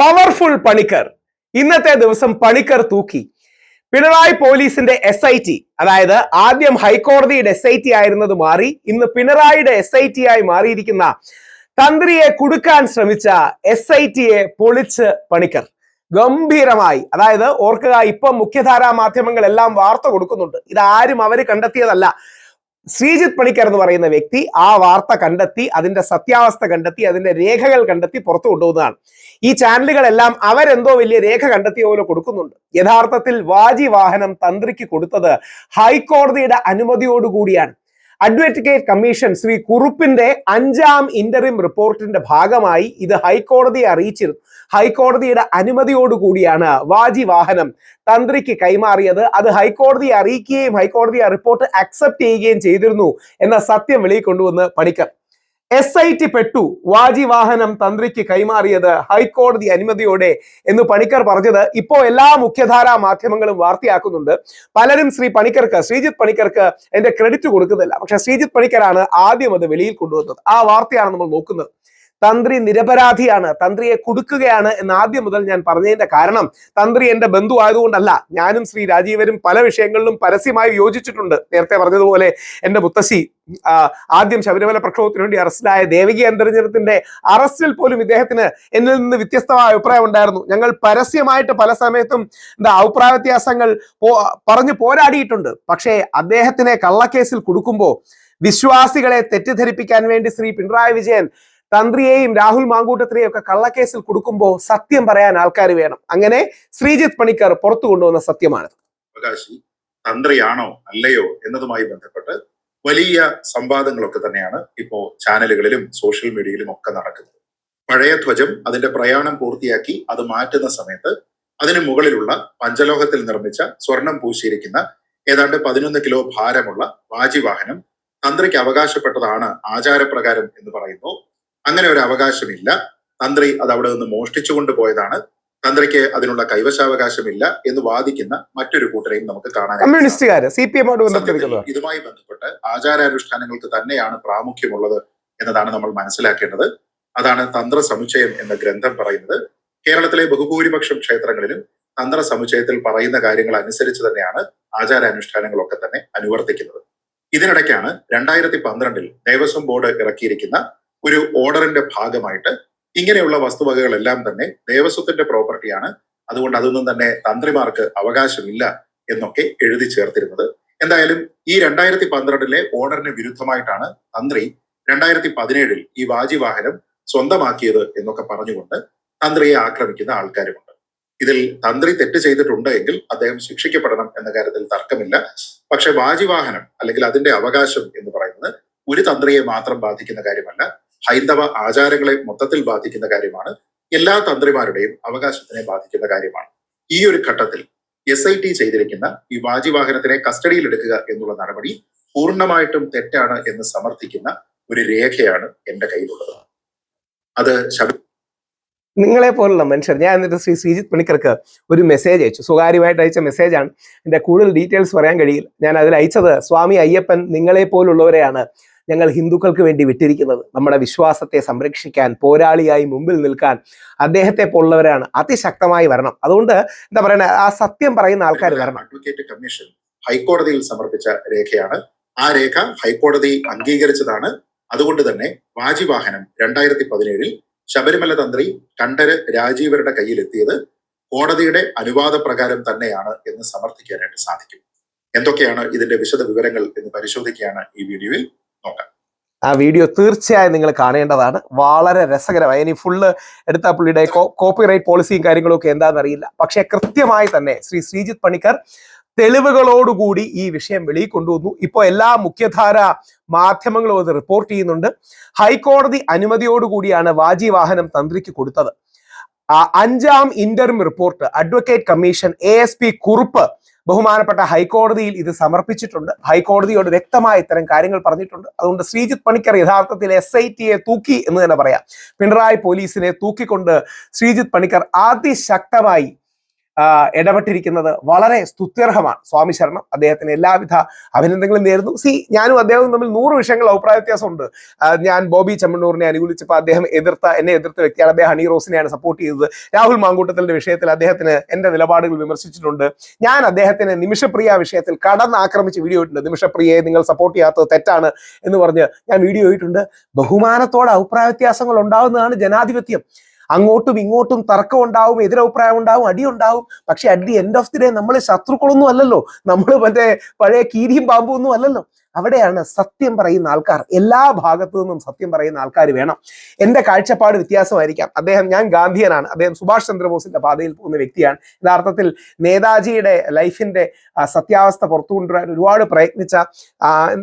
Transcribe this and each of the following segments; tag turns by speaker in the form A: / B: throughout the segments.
A: Powerful Panicker. ഇന്നത്തെ ദിവസം പണിക്കർ തൂക്കി. പിണറായി പോലീസിന്റെ എസ് ഐ ടി അതായത് ആദ്യം ഹൈക്കോടതിയുടെ എസ് ഐ ടി ആയിരുന്നത് മാറി ഇന്ന് പിണറായിയുടെ എസ് ഐ ടി ആയി മാറിയിരിക്കുന്ന തന്ത്രിയെ കുടുക്കാൻ ശ്രമിച്ച എസ് ഐ ടിയെ പൊളിച്ച് പണിക്കർ. ഗംഭീരമായി. അതായത് ഓർക്കുക ഇപ്പം മുഖ്യധാരാ മാധ്യമങ്ങൾ എല്ലാം വാർത്ത കൊടുക്കുന്നുണ്ട്. ഇതാരും അവർ കണ്ടെത്തിയതല്ല. ശ്രീജിത്ത് പണിക്കർ എന്ന് പറയുന്ന വ്യക്തി ആ വാർത്ത കണ്ടെത്തി അതിന്റെ സത്യാവസ്ഥ കണ്ടെത്തി അതിന്റെ രേഖകൾ കണ്ടെത്തി പുറത്തു കൊണ്ടുപോകുന്നതാണ്. ഈ ചാനലുകളെല്ലാം അവരെന്തോ വലിയ രേഖ കണ്ടെത്തിയ പോലെ കൊടുക്കുന്നുണ്ട്. യഥാർത്ഥത്തിൽ വാജി വാഹനം തന്ത്രിക്ക് കൊടുത്തത് ഹൈക്കോടതിയുടെ അനുമതിയോടുകൂടിയാണ്. അഡ്വക്കേറ്റ് കമ്മീഷൻ ശ്രീ കുറുപ്പിന്റെ അഞ്ചാം ഇന്ററിം റിപ്പോർട്ടിന്റെ ഭാഗമായി ഇത് ഹൈക്കോടതിയെ അറിയിച്ചിരുന്നു ഹൈക്കോടതിയുടെ അനുമതിയോടുകൂടിയാണ് വാജി വാഹനം തന്ത്രിക്ക് കൈമാറിയത്. അത് ഹൈക്കോടതിയെ അറിയിക്കുകയും ഹൈക്കോടതി ആ റിപ്പോർട്ട് അക്സെപ്റ്റ് ചെയ്യുകയും ചെയ്തിരുന്നു എന്ന സത്യം വെളിയിൽ കൊണ്ടുവന്ന് പണിക്കർ. എസ് ഐ ടി പെട്ടു. വാജി വാഹനം തന്ത്രിക്ക് കൈമാറിയത് ഹൈക്കോടതി അനുമതിയോടെ എന്ന് പണിക്കർ പറഞ്ഞത് ഇപ്പോ എല്ലാ മുഖ്യധാരാ മാധ്യമങ്ങളും വാർത്തയാക്കുന്നുണ്ട്. പലരും ശ്രീ പണിക്കർക്ക് ശ്രീജിത്ത് പണിക്കർക്ക് എന്റെ ക്രെഡിറ്റ് കൊടുക്കുന്നില്ല. പക്ഷെ ശ്രീജിത്ത് പണിക്കരാണ് ആദ്യം അത് വെളിയിൽ കൊണ്ടുവന്നത്. ആ വാർത്തയാണ് നമ്മൾ നോക്കുന്നത്. തന്ത്രി നിരപരാധിയാണ് തന്ത്രിയെ കുടുക്കുകയാണ് എന്ന് ആദ്യം മുതൽ ഞാൻ പറഞ്ഞതിന്റെ കാരണം തന്ത്രി എന്റെ ബന്ധു ആയതുകൊണ്ടല്ല. ഞാനും ശ്രീ രാജീവരും പല വിഷയങ്ങളിലും പരസ്യമായി യോജിച്ചിട്ടുണ്ട്. നേരത്തെ പറഞ്ഞതുപോലെ എന്റെ മുത്തശ്ശി ആദ്യം ശബരിമല പ്രക്ഷോഭത്തിന് വേണ്ടി അറസ്റ്റിലായ ദേവകി അന്തർജനത്തിന്റെ അറസ്റ്റിൽ പോലും ഇദ്ദേഹത്തിന് എന്നിൽ നിന്ന് വ്യത്യസ്തമായ അഭിപ്രായം ഉണ്ടായിരുന്നു. ഞങ്ങൾ പരസ്യമായിട്ട് പല സമയത്തും എന്താ അഭിപ്രായ വ്യത്യാസങ്ങൾ പറഞ്ഞു പോരാടിയിട്ടുണ്ട്. പക്ഷേ അദ്ദേഹത്തിനെ കള്ളക്കേസിൽ കൊടുക്കുമ്പോൾ വിശ്വാസികളെ തെറ്റിദ്ധരിപ്പിക്കാൻ വേണ്ടി ശ്രീ പിണറായി വിജയൻ തന്ത്രിയെയും രാഹുൽ മാങ്കൂട്ടത്തിനെയും ഒക്കെ കള്ളക്കേസിൽ കൊടുക്കുമ്പോൾ സത്യം പറയാൻ ആൾക്കാർ വേണം. അങ്ങനെ ശ്രീജിത്ത് പണിക്കർ പുറത്തു കൊണ്ടുവന്ന സത്യമാണ്
B: അവകാശി തന്ത്രിയാണോ അല്ലയോ എന്നതുമായി ബന്ധപ്പെട്ട് വലിയ സംവാദങ്ങളൊക്കെ തന്നെയാണ് ഇപ്പോ ചാനലുകളിലും സോഷ്യൽ മീഡിയയിലും ഒക്കെ നടക്കുന്നത്. പഴയ ധ്വജം അതിന്റെ പ്രയാണം പൂർത്തിയാക്കി അത് മാറ്റുന്ന സമയത്ത് അതിന് മുകളിലുള്ള പഞ്ചലോഹത്തിൽ നിർമ്മിച്ച സ്വർണം പൂശിയിരിക്കുന്ന ഏതാണ്ട് പതിനൊന്ന് കിലോ ഭാരമുള്ള വാജിവാഹനം തന്ത്രിക്ക് അവകാശപ്പെട്ടതാണ് ആചാരപ്രകാരം എന്ന് പറയുന്നു. അങ്ങനെ ഒരു അവകാശമില്ല. തന്ത്രി അത് അവിടെ നിന്ന് മോഷ്ടിച്ചു കൊണ്ടുപോയതാണ്. തന്ത്രിക്ക് അതിനുള്ള കൈവശാവകാശമില്ല എന്ന് വാദിക്കുന്ന മറ്റൊരു കൂട്ടരെയും നമുക്ക് കാണാൻ ഇതുമായി ബന്ധപ്പെട്ട് ആചാരാനുഷ്ഠാനങ്ങൾക്ക് തന്നെയാണ് പ്രാമുഖ്യമുള്ളത് എന്നതാണ് നമ്മൾ മനസ്സിലാക്കേണ്ടത്. അതാണ് തന്ത്ര സമുച്ചയം എന്ന ഗ്രന്ഥം പറയുന്നത്. കേരളത്തിലെ ബഹുഭൂരിപക്ഷം ക്ഷേത്രങ്ങളിലും തന്ത്ര സമുച്ചയത്തിൽ പറയുന്ന കാര്യങ്ങൾ അനുസരിച്ച് തന്നെയാണ് ആചാരാനുഷ്ഠാനങ്ങളൊക്കെ തന്നെ അനുവർത്തിക്കുന്നത്. ഇതിനിടയ്ക്കാണ് രണ്ടായിരത്തി പന്ത്രണ്ടിൽ ദേവസ്വം ബോർഡ് ഇറക്കിയിരിക്കുന്ന ഒരു ഓർഡറിന്റെ ഭാഗമായിട്ട് ഇങ്ങനെയുള്ള വസ്തുവകകളെല്ലാം തന്നെ ദേവസ്വത്തിന്റെ പ്രോപ്പർട്ടിയാണ്. അതുകൊണ്ട് അതൊന്നും തന്നെ തന്ത്രിമാർക്ക് അവകാശമില്ല എന്നൊക്കെ എഴുതി ചേർത്തിരുന്നത്. എന്തായാലും ഈ രണ്ടായിരത്തി പന്ത്രണ്ടിലെ ഓർഡറിന് വിരുദ്ധമായിട്ടാണ് തന്ത്രി രണ്ടായിരത്തി പതിനേഴിൽ ഈ വാജിവാഹനം സ്വന്തമാക്കിയത് എന്നൊക്കെ പറഞ്ഞുകൊണ്ട് തന്ത്രിയെ ആക്രമിക്കുന്ന ആൾക്കാരുമുണ്ട്. ഇതിൽ തന്ത്രി തെറ്റ് ചെയ്തിട്ടുണ്ട് എങ്കിൽ അദ്ദേഹം ശിക്ഷിക്കപ്പെടണം എന്ന കാര്യത്തിൽ തർക്കമില്ല. പക്ഷെ വാജിവാഹനം അല്ലെങ്കിൽ അതിന്റെ അവകാശം എന്ന് പറയുന്നത് ഒരു തന്ത്രിയെ മാത്രം ബാധിക്കുന്ന കാര്യമല്ല. ഹൈന്ദവ ആചാരങ്ങളെ മൊത്തത്തിൽ ബാധിക്കുന്ന കാര്യമാണ്. എല്ലാ തന്ത്രിമാരുടെയും അവകാശത്തിനെ ബാധിക്കുന്ന കാര്യമാണ്. ഈ ഒരു ഘട്ടത്തിൽ എസ് ഐ ടി ചെയ്തിരിക്കുന്ന ഈ വാജിവാഹനത്തിനെ കസ്റ്റഡിയിൽ എടുക്കുക എന്നുള്ള നടപടി പൂർണമായിട്ടും തെറ്റാണ് എന്ന് സമർത്ഥിക്കുന്ന ഒരു രേഖയാണ് എന്റെ കയ്യിലുള്ളത്. അത്
A: നിങ്ങളെ പോലുള്ള മനുഷ്യർ ഞാൻ എന്നിട്ട് ശ്രീ ശ്രീജിത് പണിക്കർക്ക് ഒരു മെസ്സേജ് അയച്ചു. സ്വകാര്യമായിട്ട് അയച്ച മെസ്സേജാണ് എന്റെ കൂടുതൽ ഡീറ്റെയിൽസ് പറയാൻ കഴിയില്ല. ഞാൻ അതിൽ അയച്ചത് സ്വാമി അയ്യപ്പൻ നിങ്ങളെ പോലുള്ളവരെയാണ് ഞങ്ങൾ ഹിന്ദുക്കൾക്ക് വേണ്ടി വിട്ടിരിക്കുന്നത്. നമ്മുടെ വിശ്വാസത്തെ സംരക്ഷിക്കാൻ പോരാളിയായി മുമ്പിൽ നിൽക്കാൻ അദ്ദേഹത്തെ പോലുള്ളവരാണ്. അതിശക്തമായി വരണം. അതുകൊണ്ട് എന്താ പറയുന്നത് ആ സത്യം പറയുന്ന ആൾക്കാർ വരണം.
B: അഡ്വക്കേറ്റ് കമ്മീഷൻ ഹൈക്കോടതിയിൽ സമർപ്പിച്ച രേഖയാണ്. ആ രേഖ ഹൈക്കോടതി അംഗീകരിച്ചതാണ്. അതുകൊണ്ട് തന്നെ വാജിവാഹനം രണ്ടായിരത്തി പതിനേഴിൽ ശബരിമല തന്ത്രി കണ്ഠര് രാജീവരുടെ കയ്യിലെത്തിയത് കോടതിയുടെ അനുവാദ പ്രകാരം തന്നെയാണ് എന്ന് സമർത്ഥിക്കാനായിട്ട് സാധിക്കും. എന്തൊക്കെയാണ് ഇതിന്റെ വിശദ വിവരങ്ങൾ എന്ന് പരിശോധിക്കുകയാണ് ഈ വീഡിയോയിൽ.
A: ആ വീഡിയോ തീർച്ചയായും നിങ്ങൾ കാണേണ്ടതാണ്. വളരെ രസകരമായി. ഇനി ഫുള്ള് എടുത്ത പുള്ളിയുടെ കോപ്പിറൈറ്റ് പോളിസിയും കാര്യങ്ങളും ഒക്കെ എന്താണെന്ന് അറിയില്ല. പക്ഷേ കൃത്യമായി തന്നെ ശ്രീ ശ്രീജിത്ത് പണിക്കർ തെളിവുകളോടുകൂടി ഈ വിഷയം വെളിയിൽ കൊണ്ടുവന്നു. ഇപ്പോൾ എല്ലാ മുഖ്യധാര മാധ്യമങ്ങളും അത് റിപ്പോർട്ട് ചെയ്യുന്നുണ്ട്. ഹൈക്കോടതി അനുമതിയോടുകൂടിയാണ് വാജി വാഹനം തന്ത്രിക്ക് കൊടുത്തത്. അഞ്ചാം interim report advocate commission A S P Kurup ബഹുമാനപ്പെട്ട ഹൈക്കോടതിയിൽ ഇത് സമർപ്പിച്ചിട്ടുണ്ട്. ഹൈക്കോടതിയോട് വ്യക്തമായ ഇത്തരം കാര്യങ്ങൾ പറഞ്ഞിട്ടുണ്ട്. അതുകൊണ്ട് ശ്രീജിത്ത് പണിക്കർ യഥാർത്ഥത്തിൽ എസ് ഐ ടിയെ തൂക്കി എന്ന് തന്നെ പറയാം. പിണറായി പോലീസിനെ തൂക്കിക്കൊണ്ട് ശ്രീജിത്ത് പണിക്കർ അതിശക്തമായി ഇടപെട്ടിരിക്കുന്നത് വളരെ സ്തുത്യർഹമാണ്. സ്വാമി ശരണം അദ്ദേഹത്തിന് എല്ലാവിധ അഭിനന്ദനങ്ങളും നേരുന്നു. സി ഞാനും അദ്ദേഹവും തമ്മിൽ നൂറ് വിഷയങ്ങൾ അഭിപ്രായ വ്യത്യാസമുണ്ട്. ഞാൻ ബോബി ചെമ്മണ്ണൂരിനെ അനുകൂലിച്ചപ്പോൾ അദ്ദേഹം എതിർത്ത എന്നെ എതിർത്ത വ്യക്തിയാണ്. അദ്ദേഹം ഹണി റോസിനെയാണ് സപ്പോർട്ട് ചെയ്തത്. രാഹുൽ മാങ്കൂട്ടത്തിന്റെ വിഷയത്തിൽ അദ്ദേഹത്തിന് എന്റെ നിലപാടുകൾ വിമർശിച്ചിട്ടുണ്ട്. ഞാൻ അദ്ദേഹത്തിന് നിമിഷപ്രിയ വിഷയത്തിൽ കടന്നാക്രമിച്ച് വീഡിയോ ഇട്ടുണ്ട് നിമിഷപ്രിയയെ നിങ്ങൾ സപ്പോർട്ട് ചെയ്യാത്തത് തെറ്റാണ് എന്ന് പറഞ്ഞ് ഞാൻ വീഡിയോ ഇട്ടുണ്ട് ബഹുമാനത്തോടെ അഭിപ്രായ വ്യത്യാസങ്ങൾ ഉണ്ടാവുന്നതാണ് ജനാധിപത്യം. അങ്ങോട്ടും ഇങ്ങോട്ടും തർക്കം ഉണ്ടാവും എതിരഭിപ്രായം ഉണ്ടാവും അടി ഉണ്ടാവും. പക്ഷെ at the end of the day നമ്മൾ ശത്രുക്കളൊന്നും അല്ലല്ലോ. നമ്മൾ മറ്റേ പഴയ കീരിയും പാമ്പും ഒന്നും അല്ലല്ലോ. അവിടെയാണ് സത്യം പറയുന്ന ആൾക്കാർ. എല്ലാ ഭാഗത്തു നിന്നും സത്യം പറയുന്ന ആൾക്കാർ വേണം. എന്റെ കാഴ്ചപ്പാട് വ്യത്യാസമായിരിക്കാം. അദ്ദേഹം ഞാൻ ഗാന്ധിയനാണ്. അദ്ദേഹം സുഭാഷ് ചന്ദ്രബോസിന്റെ പാതയിൽ പോകുന്ന വ്യക്തിയാണ്. യഥാർത്ഥത്തിൽ നേതാജിയുടെ ലൈഫിന്റെ സത്യാവസ്ഥ പുറത്തു കൊണ്ടുവരാൻ ഒരുപാട് പ്രയത്നിച്ച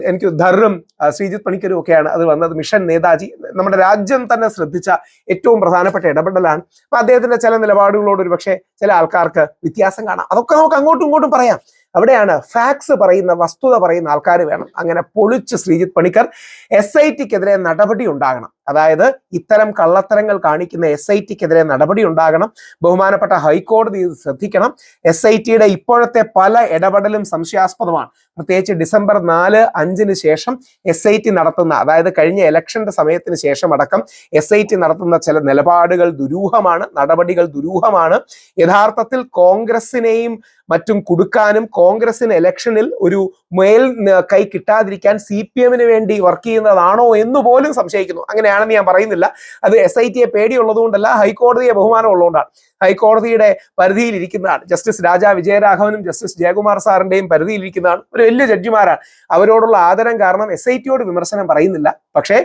A: എനിക്ക് ധർറും ശ്രീജിത് പണിക്കരും ഒക്കെയാണ് അത് വന്നത്. മിഷൻ നേതാജി. നമ്മുടെ രാജ്യം തന്നെ ശ്രദ്ധിച്ച ഏറ്റവും പ്രധാനപ്പെട്ട ഇടപെടലാണ്. അദ്ദേഹത്തിന്റെ ചില നിലപാടുകളോട് ഒരു പക്ഷേ ചില ആൾക്കാർക്ക് വ്യത്യാസം കാണാം. അതൊക്കെ നമുക്ക് അങ്ങോട്ടും ഇങ്ങോട്ടും പറയാം. അവിടെയാണ് ഫാക്സ് പറയുന്ന വസ്തുത പറയുന്ന ആൾക്കാർ വേണം. അങ്ങനെ പൊളിച്ച് ശ്രീജിത്ത് പണിക്കർ എസ് ഐ ടിക്കെതിരെ നടപടി ഉണ്ടാകണം. അതായത് ഇത്തരം കള്ളത്തരങ്ങൾ കാണിക്കുന്ന എസ് ഐ ടിക്കെതിരെ നടപടി ഉണ്ടാകണം. ബഹുമാനപ്പെട്ട ഹൈക്കോടതി ഇത് ശ്രദ്ധിക്കണം. എസ് ഐ ടിയുടെ ഇപ്പോഴത്തെ പല ഇടപെടലും സംശയാസ്പദമാണ്. പ്രത്യേകിച്ച് ഡിസംബർ നാല് അഞ്ചിന് ശേഷം എസ് ഐ ടി നടത്തുന്ന അതായത് കഴിഞ്ഞ ഇലക്ഷന്റെ സമയത്തിന് ശേഷം അടക്കം എസ് ഐ ടി നടത്തുന്ന ചില നിലപാടുകൾ ദുരൂഹമാണ് നടപടികൾ ദുരൂഹമാണ്. യഥാർത്ഥത്തിൽ കോൺഗ്രസിനെയും മറ്റും കുടുക്കാനും കോൺഗ്രസിന് ഇലക്ഷനിൽ ഒരു മേൽ കൈ കിട്ടാതിരിക്കാൻ സി പി എമ്മിന് വേണ്ടി വർക്ക് ചെയ്യുന്നതാണോ എന്ന് പോലും സംശയിക്കുന്നു. അങ്ങനെയാണെന്ന് ഞാൻ പറയുന്നില്ല. അത് എസ് ഐ ടിയെ പേടിയുള്ളതുകൊണ്ടല്ല ഹൈക്കോടതിയെ ബഹുമാനം ഉള്ളതുകൊണ്ടാണ്. ഹൈക്കോടതിയുടെ പരിധിയിൽ ഇരിക്കുന്നതാണ്. ജസ്റ്റിസ് രാജാ വിജയരാഘവനും ജസ്റ്റിസ് ജയകുമാർ സാറിന്റെയും പരിധിയിൽ ഇരിക്കുന്നതാണ്. ഒരു വലിയ ജഡ്ജിമാരാണ് അവരോടുള്ള ആദരം കാരണം എസ് ഐ ടിയോട് വിമർശനം പറയുന്നില്ല. പക്ഷേ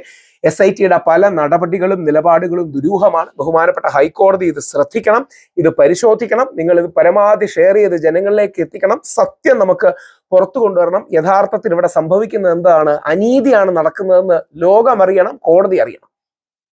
A: എസ് ഐ ടിയുടെ പല നടപടികളും നിലപാടുകളും ദുരൂഹമാണ്. ബഹുമാനപ്പെട്ട ഹൈക്കോടതി ഇത് ശ്രദ്ധിക്കണം ഇത് പരിശോധിക്കണം നിങ്ങൾ ഇത് പരമാവധി ഷെയർ ചെയ്ത് ജനങ്ങളിലേക്ക് എത്തിക്കണം. സത്യം നമുക്ക് പുറത്തു കൊണ്ടുവരണം. യഥാർത്ഥത്തിൽ ഇവിടെ സംഭവിക്കുന്നത് എന്താണ്? അനീതിയാണ് നടക്കുന്നതെന്ന് ലോകം അറിയണം കോടതി അറിയണം.